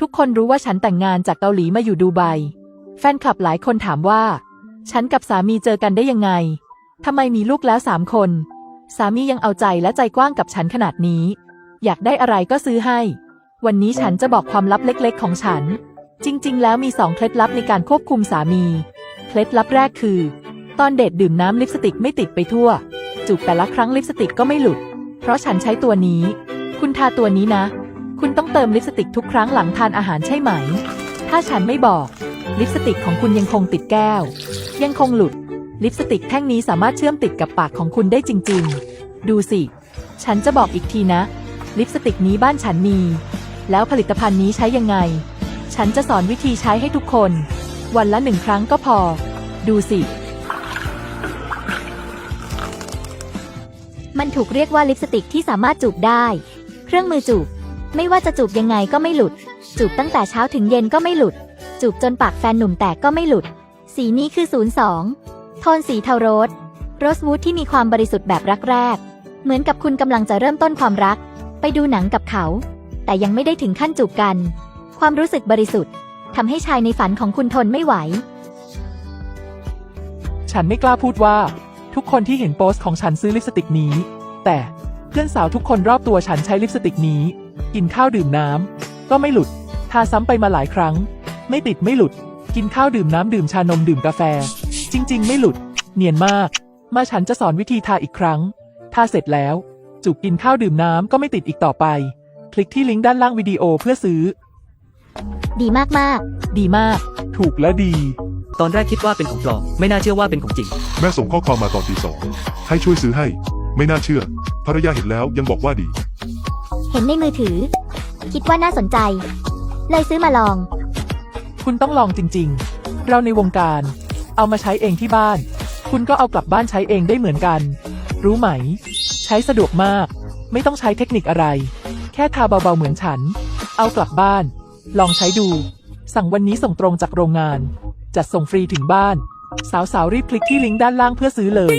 ทุกคนรู้ว่าฉันแต่งงานจากเกาหลีมาอยู่ดูไบ แฟนคลับหลายคนถามว่า ฉันกับสามีเจอกันได้ยังไง ทำไมมีลูกแล้วสามคน สามียังเอาใจและใจกว้างกับฉันขนาดนี้ อยากได้อะไรก็ซื้อให้ วันนี้ฉันจะบอกความลับเล็กๆ ของฉัน จริง ๆ แล้วมีสองเคล็ดลับในการควบคุมสามี เคล็ดลับแรกคือ ตอนเดทดื่มน้ำลิปสติกไม่ติดไปทั่วจูบแต่ละครั้งลิปสติกก็ไม่หลุด เพราะฉันใช้ตัวนี้ คุณทาตัวนี้นะ คุณต้องเติมลิปสติกทุกครั้งหลังทานอาหารใช่ไหม ถ้าฉันไม่บอก ลิปสติกของคุณยังคงติดแก้ว ยังคงหลุด ลิปสติกแท่งนี้สามารถเชื่อมติดกับปากของคุณได้จริง ๆ ดูสิ ฉันจะบอกอีกทีนะ ลิปสติกนี้บ้านฉันมี แล้วผลิตภัณฑ์นี้ใช้ยังไง ฉันจะสอนวิธีใช้ให้ทุกคน วันละหนึ่งครั้งก็พอ ดูสิมันถูกเรียกว่าลิปสติกที่สามารถจูบได้ เครื่องมือจูบ ไม่ว่าจะจูบยังไงก็ไม่หลุด จูบตั้งแต่เช้าถึงเย็นก็ไม่หลุด จูบจนปากแฟนหนุ่มแตกก็ไม่หลุด สีนี้คือ 02 โทนสีเทาโรส โรสวูดที่มีความบริสุทธิ์แบบรักแรก เหมือนกับคุณกำลังจะเริ่มต้นความรัก ไปดูหนังกับเขา แต่ยังไม่ได้ถึงขั้นจูบกัน ความรู้สึกบริสุทธิ์ทำให้ชายในฝันของคุณทนไม่ไหว ฉันไม่กล้าพูดว่า ทุกคนที่เห็นโพสต์ของฉันซื้อลิปสติกนี้ แต่เพื่อนสาวทุกคนรอบตัวฉันใช้ลิปสติกนี้ กินข้าวดื่มน้ำก็ไม่หลุด ทาซ้ำไปมาหลายครั้ง ไม่ติดไม่หลุด กินข้าวดื่มน้ำดื่มชานมดื่มกาแฟ จริง ๆ ไม่หลุด เนียนมาก มาฉันจะสอนวิธีทาอีกครั้ง ทาเสร็จแล้ว จุกกินข้าวดื่มน้ำก็ไม่ติดอีกต่อไป คลิกที่ลิงก์ด้านล่างวิดีโอเพื่อซื้อ ดีมากดีมาก ถูกและดี ตอนแรกคิดว่าเป็นของปลอม ไม่น่าเชื่อว่าเป็นของจริง แม่ส่งข้อความมาตอนตีสองให้ช่วยซื้อให้ ไม่น่าเชื่อภรรยาเห็นแล้วยังบอกว่าดีๆ เห็นในมือถือ คิดว่าน่าสนใจ เลยซื้อมาลอง คุณต้องลองจริง ๆ เราในวงการ เอามาใช้เองที่บ้าน คุณก็เอากลับบ้านใช้เองได้เหมือนกัน รู้ไหม ใช้สะดวกมาก ไม่ต้องใช้เทคนิคอะไร แค่ทาเบาๆเหมือนฉัน เอากลับบ้าน ลองใช้ดู สั่งวันนี้ส่งตรงจากโรงงาน จัดส่งฟรีถึงบ้าน สาวๆรีบคลิกที่ลิงก์ด้านล่างเพื่อซื้อเลย